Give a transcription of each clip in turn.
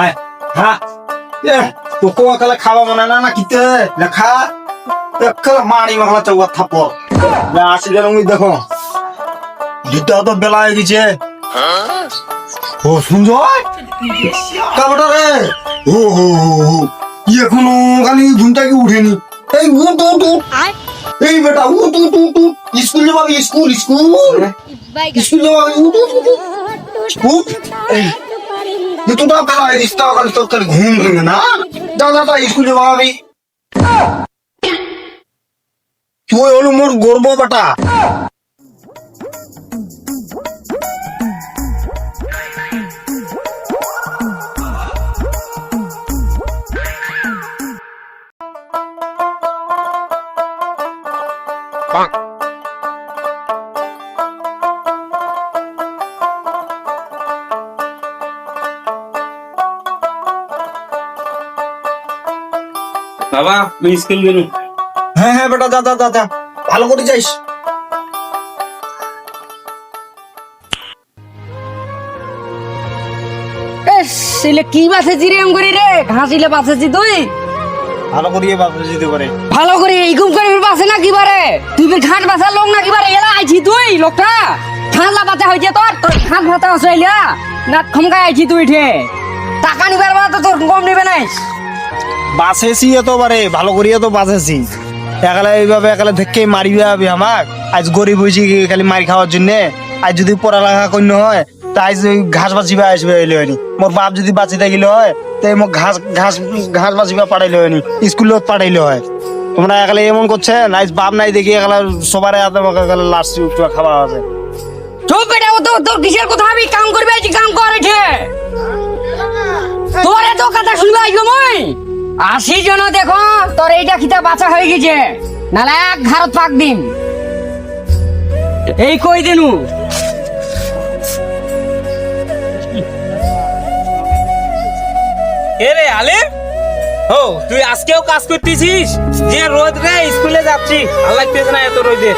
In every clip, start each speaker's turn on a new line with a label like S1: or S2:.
S1: আয় হ্যাঁ এ তোকে কালে খাওয়া মনে না না কিতে? লেখা একালে মারি মাখলা চৌকা থাপ আসি যেন দেখো। দুটা তো বেলা হয়ে গেছে। ও সুন্দর কাবটা রে। ও হো হো হো এখনও খালি ঘুমটা কি উঠেনি। এই উঠ উঠ উঠ। এই বেটা উঠ উঠ উঠ উঠ। স্কুল যাবি স্কুল স্কুল। স্কুল যাবি উঠ উঠ উঠ, উঠ উঠ এই দুটোটা বেলা হয়ে গেছে তাও খালি তোর খালি ঘুম ভেঙে না যা যা যা স্কুল যাবি তুই হলো মোর গর্ব বেটা
S2: বাবা আমি স্কুল গেল
S1: হ্যাঁ হ্যাঁ বেটা যা যা যা ভালো করে যাইস।
S3: এ সিলে কি বাসেছি রে এম করি রে? ঘাসিলে বাসেছি তুই?
S1: ভালো করিয়ে বাপরে যেতে পারে
S3: ভালো করে এইরকম করে বাসে না কি বারে? তুই ফির ঘাট বাসার লোক না কি বারে? এলা আইছি তুই লোকটা। খাঁসলা বাতা হয়েছে তোর তোর ঘাট ভাতা হসাইলা না খমকায় আইছি তুই ঠি। টাকা নিবার তো তোর কম নিবে নাই
S1: বাসেছি এত বারে ভালো করিয়ে তো বাসেছি একালে এইভাবে একালে দেখে মারিবে আবি আমাক। আজ গরিব হয়েছি কি খালি মারি খাওয়ার জন্য। আজ যদি পড়ালেখা কন্য হয় তা আজ ওই ঘাস বাঁচিবা আসবে এলে হয়নি। মোর বাপ যদি বাঁচি থাকিলে হয় তাই মোক ঘাস ঘাস ঘাস বাঁচিবা পাঠাইলে হয়নি স্কুলত পাঠাইলে হয়। তোমরা একালে এমন করছেন আজ বাপ নাই দেখি একালে সবারে একালে লাস্ট খাওয়া আছে।
S3: চুপ বেটা ও তো তোর কিসের কথা আমি কাম করবে কাম করে ঠি তোর এত কথা শুনবে আইব মই? আসি জন দেখো, তোর এইটা খিতা বাঁচা হয়ে গেছে। নালে এক ঘাড়ত পাক দিন এই কই দিনু?
S2: এ রে আলিম, ও, তুই আজকেও কাজ করতেছিস? যে রোদ রে, স্কুলে যাচ্ছি। ভালো লাগতেছে না এত রোদে?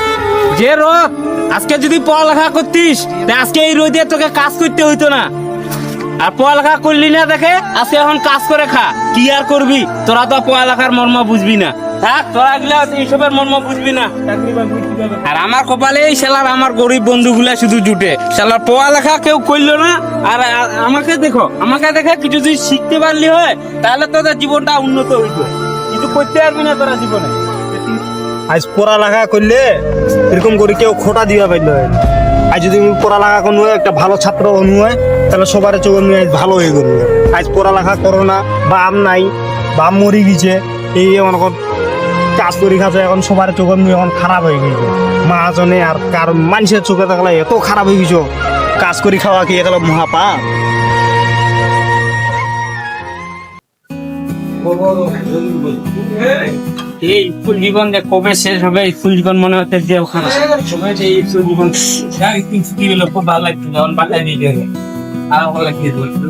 S2: যে রোদ, আজকে যদি পড়ালেখা করতিস আজকে এই রোদে তোকে কাজ করতে হইতো না। আর পড়ালেখা করলি না দেখে? আজকে এখন কাজ করে খা। কি আর করবি? তোরা তো পড়ালেখার মর্ম বুঝবি না। তোরা মর্ম বুঝবি না। আর আমার কপালে এই আমার গরিব শুধু জুটে। পড়ালেখা কেউ করল না। আর আমাকে দেখো, আমাকে দেখে কিছু যদি শিখতে পারলি হয়, তাহলে তোদের জীবনটা উন্নত করতে পারবি না তোরা জীবনে।
S1: আজ পড়ালেখা করলে এরকম করে কেউ খোটা দিবা পাইল আজ যদি পড়ালেখা কোনো একটা ভালো ছাত্র অনু হয় তাহলে সবার চোখ নিয়ে আজ ভালো হয়ে গেল। আজ পড়ালেখা করো না বাম নাই বাম মরি গেছে এই মনে কর কাজ করে খাচ্ছে এখন সবার চোখ নিয়ে এখন খারাপ হয়ে গেছে। মাহাজনে আর কার মানুষের চোখে থাকলে এত খারাপ হয়ে গেছো। কাজ করে খাওয়া কি এগুলো মহাপা
S2: এই স্কুল জীবন যে কবে শেষ হবে স্কুল জীবন মনে হচ্ছে যে ওখানে। সময় যে এই স্কুল জীবন খুব ভালো লাগতো যখন পাঠাই দিয়ে আর ভালো লাগতো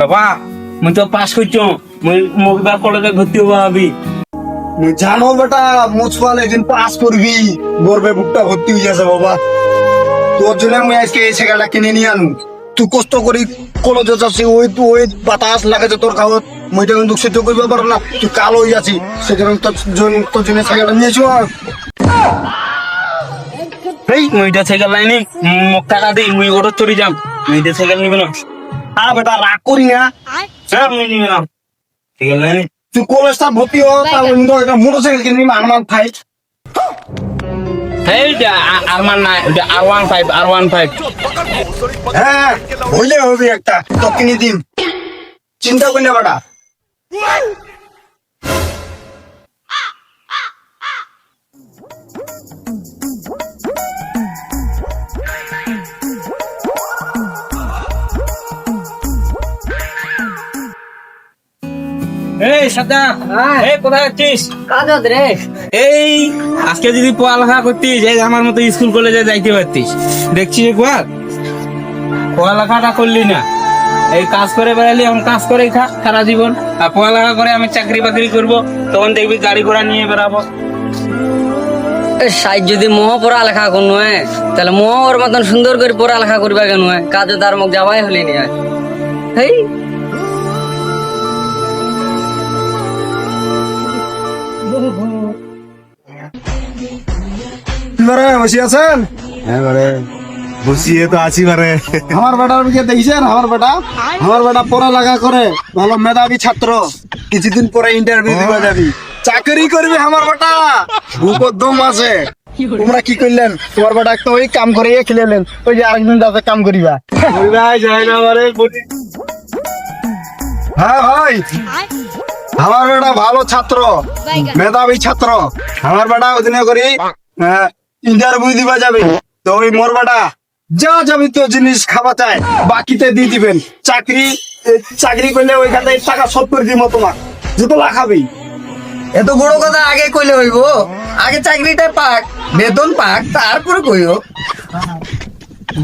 S2: বাবা মুই তো পাস করছ মুই মুখবার কলেজে ভর্তি হব
S1: মুই জানো বেটা একদিন পাস করবি গর্বে বুকটা ভর্তি হয়ে যাচ্ছে বাবা। তোর জন্য আমি আজকে এই কিনে নিয়ে আনু। তুই কষ্ট করি কলেজে যাচ্ছি ওই তো ওই বাতাস লাগাছে তোর খাওয়াত মুইটা কিন্তু সহ্য পারো না তুই কালো হয়ে যাচ্ছি সেজন্য তোর জন্য তোর জন্য নিয়েছো
S2: এই মুইটা সাইকেল লাইনি মোক টাকা দিই মুই ওটা চড়ি যাম। মুইটা সাইকেল নিবে না।
S1: আ বেটা রাগ করি না।
S2: হ্যাঁ মুই নিবে না। সাইকেল লাইনি
S1: তুই কলেজটা ভর্তি হ তারপর কিন্তু একটা মোটরসাইকেল কিনবি মানমান ফাইট হ্যাঁ হইলে হবে একটা দিন চিন্তা করি না বেটা।
S2: এই সাদা। এই কোথায় যাচ্ছিস?
S3: কাগজ রে।
S2: এই আজকে যদি পড়ালেখা করতিস এই আমার মতো স্কুল কলেজে যাইতে পারতিস। দেখছিস একবার? পড়ালেখাটা করলি না। এই কাজ করে বেড়ালি এখন কাজ করেই থাক সারা জীবন। আর পড়ালেখা করে আমি চাকরি বাকরি করব তখন দেখবি গাড়ি ঘোড়া নিয়ে বেড়াবো।
S3: সাইজ যদি মোহ পড়ালেখা কোনো হয় তাহলে মোহ ওর মতন সুন্দর করে পড়ালেখা করবে কেন হয় কাজে তার মুখ যাওয়াই হলি নি হয় হেই।
S1: বসে আছেন?
S4: এবারে বসিয়ে তো আছি বারে
S1: আমার বেটার দিকে দেখছেন? আমার বেটা? আমার বেটা পড়ালেখা করে ভালো মেধাবী ছাত্র। কিছুদিন পরে ইন্টারভিউ দিবা যাবি। চাকরি করবি আমার বেটা। বুকর দম আছে। তোমরা কি করলেন? তোমার বেটা একটা ওই কাম করে খেলেলেন ওই যে আরেকদিন যাতে কাম করিবা। ভাই যাই না আমারে হ্যাঁ ভাই। আমার বেটা ভালো ছাত্র মেধাবী ছাত্র। আমার বেটা ওদিনে করি ইন্টারভিউ দিবা যাবে। তো ওই মোর বেটা যা যাবতীয় জিনিস খাওয়া চায় বাকিতে দিয়ে দিবেন। চাকরি চাকরি করলে ওইখান থেকে টাকা শোধ করে দিব তোমার। জুতলা খাবি?
S4: এত বড় কথা আগে কইলে হইব। আগে চাকরিটা পাক বেতন পাক তারপরে কইও।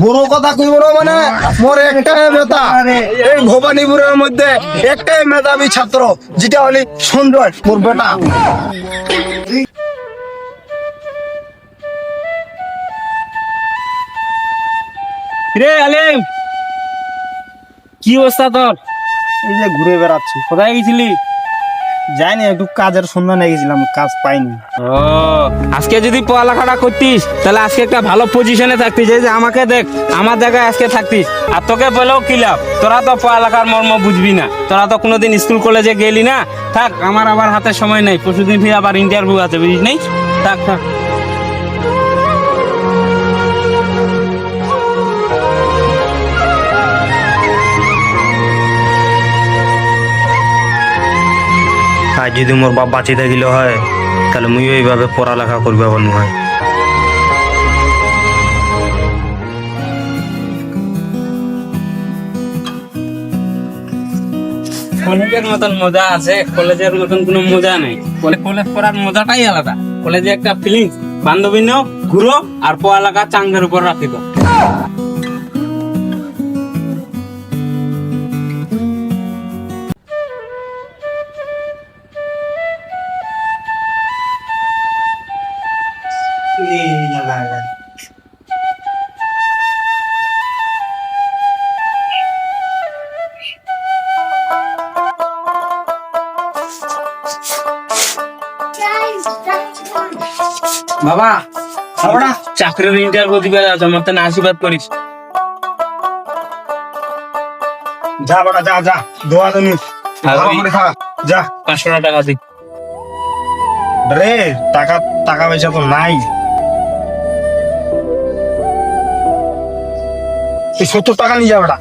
S1: বড় কথা কইব না মানে মোর একটাই মেধা। এই ভবানীপুরের মধ্যে একটাই মেধাবী ছাত্র যেটা হলি সঞ্জয় মোর বেটা।
S2: রে আলিম কি অবস্থা তোর?
S1: এই যে ঘুরে বেড়াচ্ছি।
S2: কোথায় গেছিলি?
S1: যাইনি একটু কাজের সন্ধানে গেছিলাম কাজ পাইনি।
S2: ও আজকে যদি পড়ালেখাটা করতিস তাহলে আজকে একটা ভালো পজিশনে থাকতিস। এই যে আমাকে দেখ আমার জায়গায় আজকে থাকতিস। আর তোকে বলেও কি লাভ? তোরা তো পড়ালেখার মর্ম বুঝবি না। তোরা তো কোনোদিন স্কুল কলেজে গেলি না। থাক আমার আবার হাতে সময় নেই। পরশুদিন ফিরে আবার ইন্টারভিউ আছে বুঝিস নেই থাক থাক।
S5: আর যদি মোর বাপ বাঁচি থাকিল হয়, তাহলে মুই এইভাবে পড়ালেখা করবে বনু হয়
S2: কলেজের মতন মজা আছে, কলেজের মতন কোনো মজা নেই। কলেজ পড়ার মজাটাই আলাদা। কলেজে একটা ফিলিংস বান্ধবী নাও, ঘুরো, আর পড়ালেখা চাঙ্গের উপর রাখি বাবা বাবা চাকরির ইন্টারভিউ দিবে তো আশীর্বাদ করিস।
S1: যা বেটা যা যা দোয়া তুমি ভালো করে খা যা।
S2: পাঁচশো টাকা দিই।
S1: রে টাকা টাকা পয়সা তো নাই। সত্তর টাকা নিয়ে যা বেটা।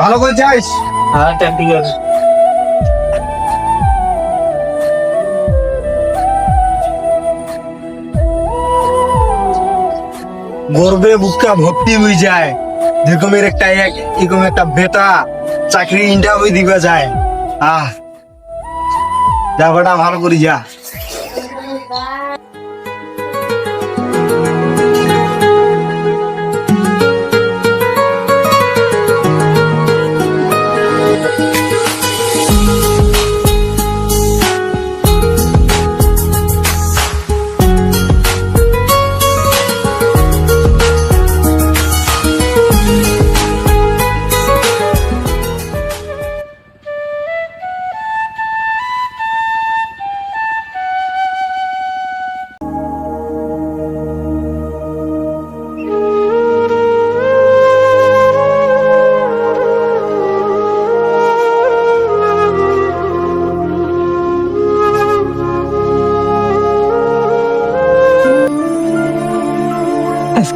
S1: ভালো করে যাইস।
S2: আচ্ছা ঠিক আছে
S1: গর্বে বুকটা ভর্তি হয়ে যায়। যেরকমের একটা এক- এরকম একটা বেটা চাকরি ইন্টারভিউ দিবা যায়। আহ যা বেটা ভালো করে যা।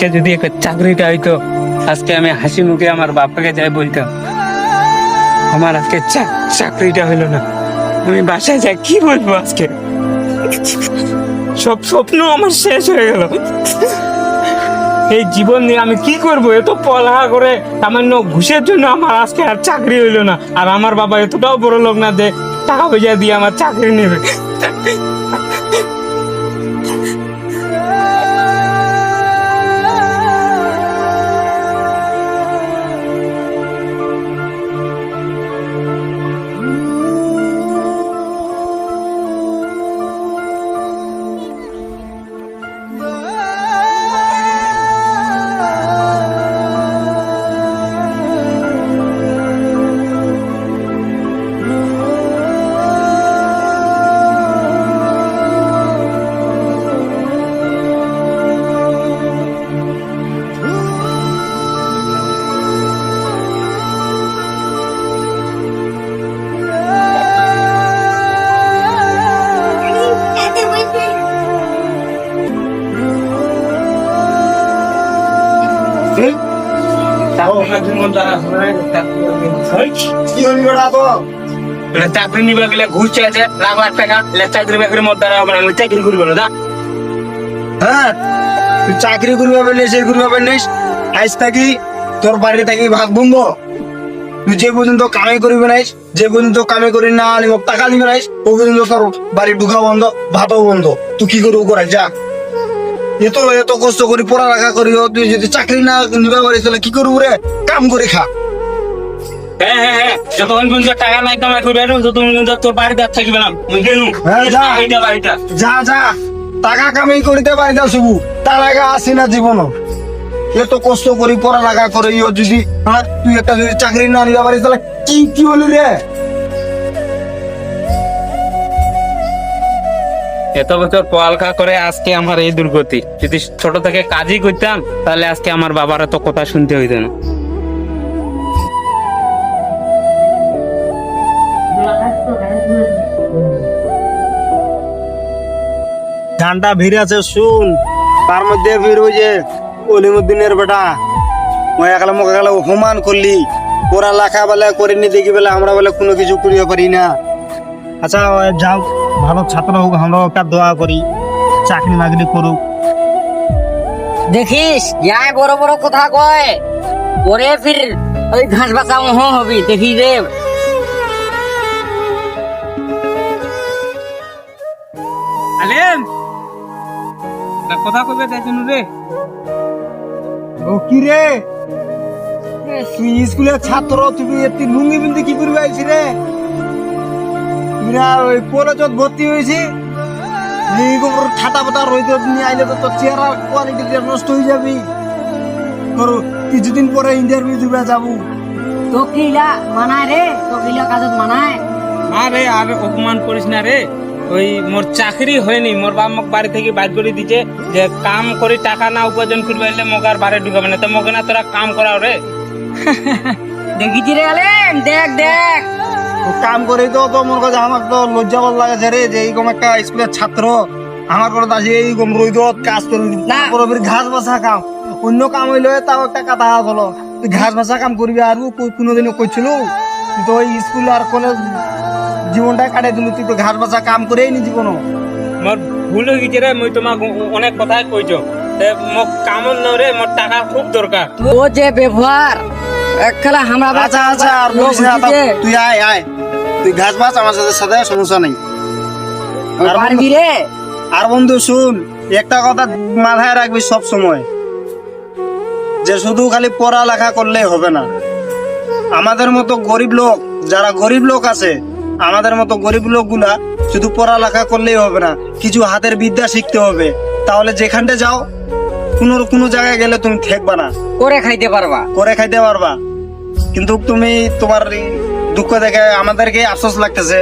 S2: আজকে যদি একটা চাকরিটা হইতো, আজকে আমি হাসি মুখে আমার বাপাকে যাই বলতাম, আমার আজকে চাকরিটা হইল না। আমি বাসায় যাই, কি বলব আজকে? সব স্বপ্ন আমার শেষ হয়ে গেল। এই জীবন নিয়ে আমি কি করব? এত পড়ালেখা করে সামান্য ঘুষের জন্য আমার আজকে আর চাকরি হইল না। আর আমার বাবা এতটাও বড় লোক না যে টাকা পয়সা দিয়ে আমার চাকরি নেবে। চাকরি করব না
S1: আজ থাকি তোর বাড়ি থাকি ভাগ বন্ধ তুই যে পর্যন্ত কামে করবি নাইস যে পর্যন্ত কামে করি না আনি টাকা নিবে নাইস ও পর্যন্ত তোর বাড়ি ঢুকা বন্ধ ভাতও বন্ধ তুই কি করব করাই যা এত এত কষ্ট করি পড়ালেখা করি তুই যদি চাকরি না নিবে পারিস তাহলে কি করব রে? কাম করে খা।
S2: হ্যাঁ হ্যাঁ হ্যাঁ যতক্ষণ পর্যন্ত টাকা নাই কামাই করবে ততক্ষণ পর্যন্ত তোর বাড়িতে আর থাকবে না আমি গেলুম
S1: হ্যাঁ, যা। যা টাকা কামাই করিতে পারি না শুধু তার আগে আসি না জীবন এত কষ্ট করি পড়ালেখা করে ইও যদি হ্যাঁ তুই একটা যদি চাকরি না নিতে পারিস তাহলে কি কি হলি রে?
S2: এত বছর পড়ালেখা করে আজকে আমার এই দুর্গতি। যদি ছোট থেকে কাজই করতাম, তাহলে আজকে আমার বাবার এত কথা শুনতে হইতো না।
S1: গানটা ভিড় আছে শুন। তার মধ্যে ভিড় ওই যে অলিমুদ্দিনের বেটা। ওই একলা মুখে গেলে, অপমান করলি। ওরা লেখা বেলা করিনি দেখি বেলা, আমরা বলে কোনো কিছু করিতে পারি না। আচ্ছা যাও। ভালো ছাত্র হোক আমরা একটা দোয়া করি চাকরি নাগরি করুক।
S3: দেখিস ইয়ায় বড় বড় কথা কয় ওরে ফির ওই ঘাস বাঁচা মহ হবি দেখি রে।
S2: আলেম কথা কবে তাই জন্য রে।
S1: ও কি রে? তুই স্কুলের ছাত্র তুই একটি লুঙ্গি বিন্দু কি করবে আইছি রে? ওই কলেজত ভর্তি হয়েছি। ঠাটা পাতা রইতে নিয়ে আইলে তো তোর চেহারা কোয়ালিটি নষ্ট হয়ে যাবি। করো কিছুদিন পরে ইন্টারভিউ দিবে যাব।
S3: তো কিলা মানায় রে তো কিলা কাজত মানায়।
S2: আরে আর অপমান করিস না রে। ওই মোর চাকরি হয়নি মোর বাপ মোক বাড়ি থেকে বাইর করে দিছে যে কাম করে টাকা না উপার্জন করবে এলে মোক আর বাড়ি ঢুকাবে না। তো মোক না তোরা কাম করাও রে।
S3: দেখিছি রে আলেম দেখ দেখ।
S1: কাম করে তো তো মোর কাছে আমার তো লজ্জা বল লাগেছে রে যে এইরকম একটা স্কুলের ছাত্র। আমার করে দাসি এইরকম রইদত কাজ করে।
S3: না।
S1: তারপরে ঘাস বাসা কাম। অন্য কাম হইলে তাও একটা কথা হলো তুই ঘাস বাসা কাম করবি আর কোনোদিনও করছিল তো ওই স্কুল আর কোনো জীবনটা কাটাই দিল। তুই তো ঘাস বাসা কাম করেই নি জীবন
S2: মোর ভুল হয়ে গেছে রে? মুই তোমাক অনেক কথাই কইছো। তে মোক কামন ন রে মোর টাকা খুব দরকার।
S3: ও যে ব্যবহার এক খেলা আমরা
S1: আচ্ছা আচ্ছা আর তুই আয় আয়। তুই ঘাস বাস আমার সাথে সাথে সমস্যা নেই। আর
S3: পারবি রে?
S1: আর বন্ধু শুন একটা কথা মাথায় রাখবি সব সময়। যে শুধু খালি পড়ালেখা করলেই হবে না। আমাদের মতো গরিব লোক যারা গরিব লোক আছে আমাদের মতো গরিব লোকগুলা শুধু পড়ালেখা করলেই হবে না কিছু হাতের বিদ্যা শিখতে হবে। তাহলে যেখানটা যাও কোনো কোনো জায়গায় গেলে তুমি ঠেকবা না।
S3: করে খাইতে পারবা।
S1: করে খাইতে পারবা। কিন্তু তুমি তোমার দুঃখ দেখে আমাদেরকে আফসোস লাগতেছে।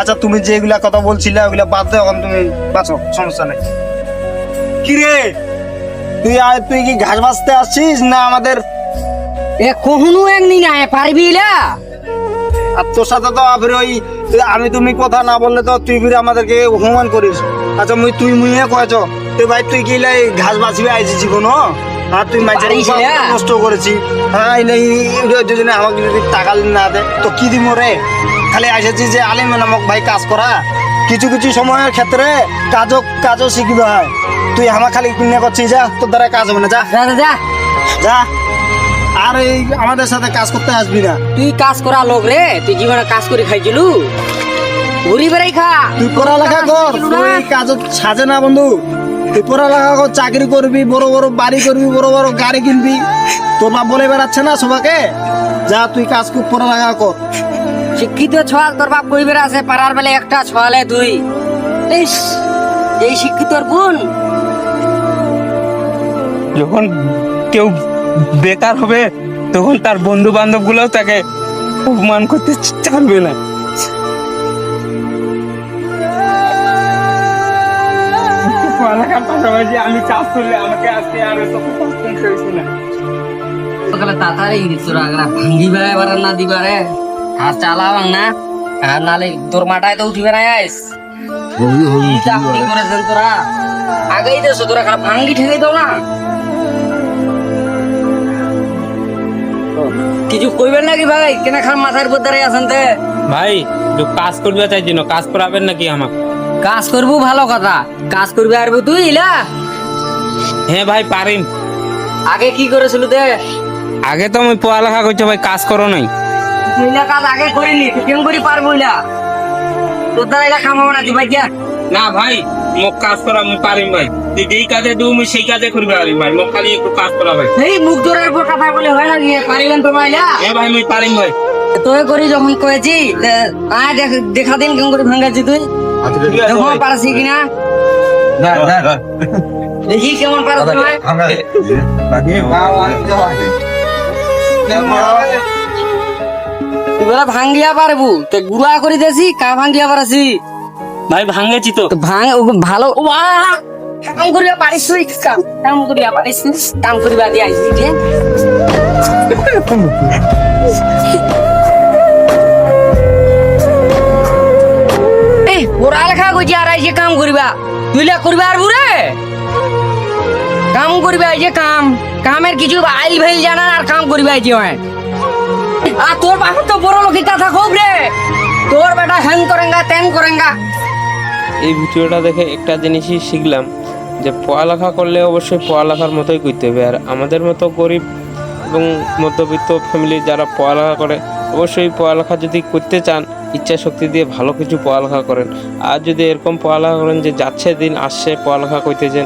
S1: আচ্ছা তুমি যেগুলা কথা বলছিলে ওগুলা বাদ দাও এখন তুমি বাঁচো সমস্যা নেই। কি রে তুই আয় তুই কি ঘাস বাঁচতে আসছিস না আমাদের?
S3: এ কখনো একদিন আয় পারবি লা
S1: আর তোর সাথে তো ফির ওই আমি তুমি কথা না বললে তো তুই ফিরে আমাদেরকে অপমান করিস। আচ্ছা মুই তুই মুইয়ে কয়েছ তুই ভাই তুই কি ঘাস বাঁচবি আইছি জীবন আর তুই
S3: না?
S1: নষ্ট করেছি? হ্যাঁ এই যদি আমাকে যদি টাকা না দে তো কি দিব রে? খালি আইসেছি যে আলিম নামক ভাই কাজ করা। কিছু কিছু সময়ের ক্ষেত্রে কাজও কাজও শিখবে হয়। তুই আমার খালি কিনে করছিস যা তোর দ্বারা কাজ হবে না যা।
S3: যা যা,
S1: আর এই আমাদের সাথে কাজ করতে আসবি না।
S3: তুই কাজ করা লোক রে তুই জীবনে কাজ করে খাইছিলু? ঘুরি বেড়াই খা।
S1: তুই পড়ালেখা কর? কাজ সাজে না বন্ধু। পড়ালেখা কর চাকরি করবি বড় বড় বাড়ি করবি বড় বড় গাড়ি কিনবি। তোর বাপ বলে বেড়াচ্ছে না সবাকে? যা তুই কাজ কর পড়ালেখা কর।
S3: শিক্ষিত ছয়াল তোর বাপ কই বেড়া আছে পাড়ার বেলে একটা ছোয়ালে দুই। ইস, এই শিক্ষিতর গুণ
S2: যখন কেউ বেকার হবে তখন তার বন্ধু বান্ধব গুলোও তাকে অপমান করতে চাইবে না। পাশাপাশি আমি কাজ করলে আমাকে আজকে আর এত হয়েছে না
S3: সকালে তাড়াতাড়ি আগরা ভাঙ্গি না দিবারে আর চালাও না। আর নালে তোর মাটায় তো উঠিবে না আইস কি চাকরি করেছেন তোরা? আগেই দেছো তোরা খারাপ ভাঙ্গি ঠেকে দাও না। কিছু কইবেন নাকি ভাই? কেনা খান মাথার উপর দাঁড়িয়ে আছেন তে?
S2: ভাই একটু কাজ করবে চাই জন্য। কাজ করাবেন নাকি আমাকে?
S3: কাজ করব ভালো কথা। কাজ করবি আর তুই ইলা
S2: হ্যাঁ ভাই পারিম।
S3: আগে কি করেছিল তে
S2: আগে তো আমি পড়ালেখা করছি ভাই কাজ করো নাই।
S3: মহিলা কাজ আগে করিনি তুই কেমন করি পারব ইলা তোর দ্বারা ইলা খামাবো না তুই ভাই যা
S2: না ভাই মোক কাজ করা আমি পারিম ভাই। তুই যেই কাজে দিও আমি সেই কাজে করবি পারিম ভাই মোক খালি একটু কাজ করা ভাই।
S3: এই মুখ জোরের উপর কথা বলে হয় নাকি পারিবেন তো মাইলা
S2: হ্যাঁ ভাই আমি পারিম ভাই।
S3: তোকে করি যখন কয়েছি আয় দেখ দেখা দিন কেমন করে ভাঙ্গাছি তুই। দেখো পারছি কিনা? দেখি কেমন তুই এবার ভাঙ্গিয়া পারবু। তে গুড়া করে দেছি কা ভাঙ্গিয়া পারছি
S2: ভাই ভাঙেছি তো।
S3: ভাঙ ভালো কাম করিবা পারিস তুই কাম কাম করিবা পারিস কাম করিবা দিয়ে আইছি কইছি আর আইছে কাম করিবা। তুই লে করিবা আর বুড়ে? কাম করিবা যে কাম। কামের কিছু আইল ভেল জানা আর কাম করিবা যে হয়। আর তোর বাপের তো বড় লোকের কথা খুব রে। তোর বেটা হ্যাং করেঙ্গা ত্যাং করেঙ্গা।
S2: এই ভিডিওটা দেখে একটা জিনিসই শিখলাম, যে পড়ালেখা করলে অবশ্যই পড়ালেখার মতোই করতে হবে। আর আমাদের মতো গরিব এবং মধ্যবিত্ত ফ্যামিলি যারা পড়ালেখা করে অবশ্যই পড়ালেখা যদি করতে চান ইচ্ছা শক্তি দিয়ে ভালো কিছু পড়ালেখা করেন। আর যদি এরকম পড়ালেখা করেন যে যাচ্ছে দিন আসছে পড়ালেখা করতেছেন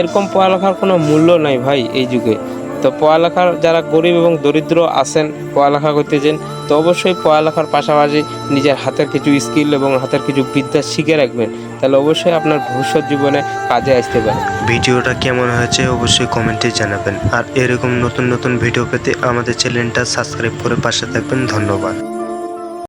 S2: এরকম পড়ালেখার কোনো মূল্য নাই ভাই এই যুগে। তো পড়ালেখার যারা গরিব এবং দরিদ্র আছেন, পড়ালেখা করতেছেন, তো অবশ্যই পড়ালেখার পাশাপাশি নিজের হাতের কিছু স্কিল এবং হাতের কিছু বিদ্যা শিখে রাখবেন। তাহলে অবশ্যই আপনার ভবিষ্যৎ জীবনে কাজে আসতে পারে।
S5: ভিডিওটা কেমন হয়েছে অবশ্যই কমেন্টে জানাবেন। আর এরকম নতুন নতুন ভিডিও পেতে আমাদের চ্যানেলটা সাবস্ক্রাইব করে পাশে থাকবেন। ধন্যবাদ।